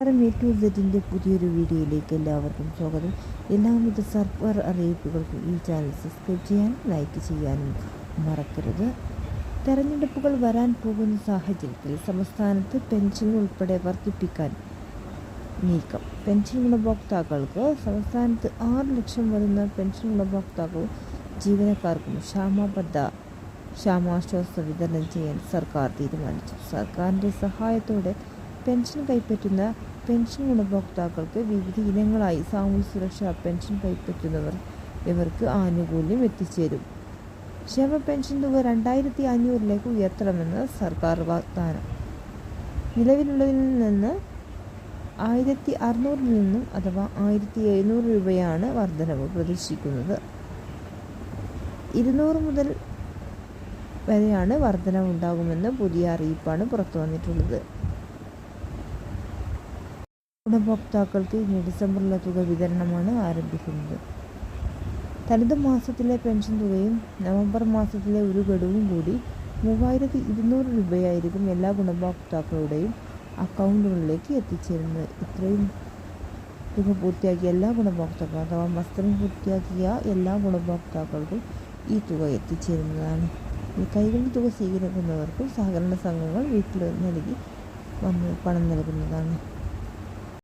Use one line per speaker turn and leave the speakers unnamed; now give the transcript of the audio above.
നമസ്കാരം A to സെറ്റിന്റെ പുതിയൊരു വീഡിയോയിലേക്ക് എല്ലാവർക്കും സ്വാഗതം. എല്ലാവിധ സർവർ അറിയിപ്പുകൾക്കും ഈ ചാനൽ സബ്സ്ക്രൈബ് ചെയ്യാനും ലൈക്ക് ചെയ്യാനും മറക്കരുത്. തെരഞ്ഞെടുപ്പുകൾ വരാൻ പോകുന്ന സാഹചര്യത്തിൽ സംസ്ഥാനത്ത് പെൻഷൻ ഉൾപ്പെടെ വർദ്ധിപ്പിക്കാൻ നീക്കം. പെൻഷൻ ഗുണഭോക്താക്കൾക്ക് സംസ്ഥാനത്ത് ആറ് ലക്ഷം വരുന്ന പെൻഷൻ ഗുണഭോക്താക്കളും ജീവനക്കാർക്കും ക്ഷാമബദ്ധ ക്ഷാമാശ്വാസ വിതരണം ചെയ്യാൻ സർക്കാർ തീരുമാനിച്ചു. സർക്കാരിന്റെ സഹായത്തോടെ പെൻഷൻ കൈപ്പറ്റുന്ന പെൻഷൻ ഗുണഭോക്താക്കൾക്ക് വിവിധ ഇനങ്ങളായി സാമൂഹ്യ സുരക്ഷാ പെൻഷൻ കൈപ്പറ്റുന്നവർ ഇവർക്ക് ആനുകൂല്യം എത്തിച്ചേരും. ക്ഷേമ പെൻഷൻ തുക രണ്ടായിരത്തി അഞ്ഞൂറിലേക്ക് ഉയർത്തണമെന്ന് സർക്കാർ വാഗ്ദാനം. നിലവിലുള്ളതിൽ നിന്ന് ആയിരത്തി അറുന്നൂറിൽ നിന്നും അഥവാ ആയിരത്തി എഴുന്നൂറ് രൂപയാണ് വർധനവ് പ്രതീക്ഷിക്കുന്നത്. ഇരുന്നൂറ് മുതൽ വരെയാണ് വർധനവുണ്ടാകുമെന്ന് പുതിയ അറിയിപ്പാണ് പുറത്തു വന്നിട്ടുള്ളത് ഗുണഭോക്താക്കൾക്ക് ഇനി ഡിസംബറിലെ തുക വിതരണമാണ് ആരംഭിക്കുന്നത്. തനത് മാസത്തിലെ പെൻഷൻ തുകയും നവംബർ മാസത്തിലെ ഒരു ഗഡുവും കൂടി മൂവായിരത്തി ഇരുന്നൂറ് രൂപയായിരിക്കും എല്ലാ ഗുണഭോക്താക്കളുടെയും അക്കൗണ്ടുകളിലേക്ക് എത്തിച്ചേരുന്നത്. ഇത്രയും തുക പൂർത്തിയാക്കിയ എല്ലാ ഗുണഭോക്താക്കളും അഥവാ വസ്ത്രം പൂർത്തിയാക്കിയ എല്ലാ ഗുണഭോക്താക്കൾക്കും ഈ തുക എത്തിച്ചേരുന്നതാണ്. ഈ കൈകളിൽ തുക സ്വീകരിക്കുന്നവർക്കും സഹകരണ സംഘങ്ങൾ വീട്ടിൽ നൽകി വന്ന് പണം നൽകുന്നതാണ്.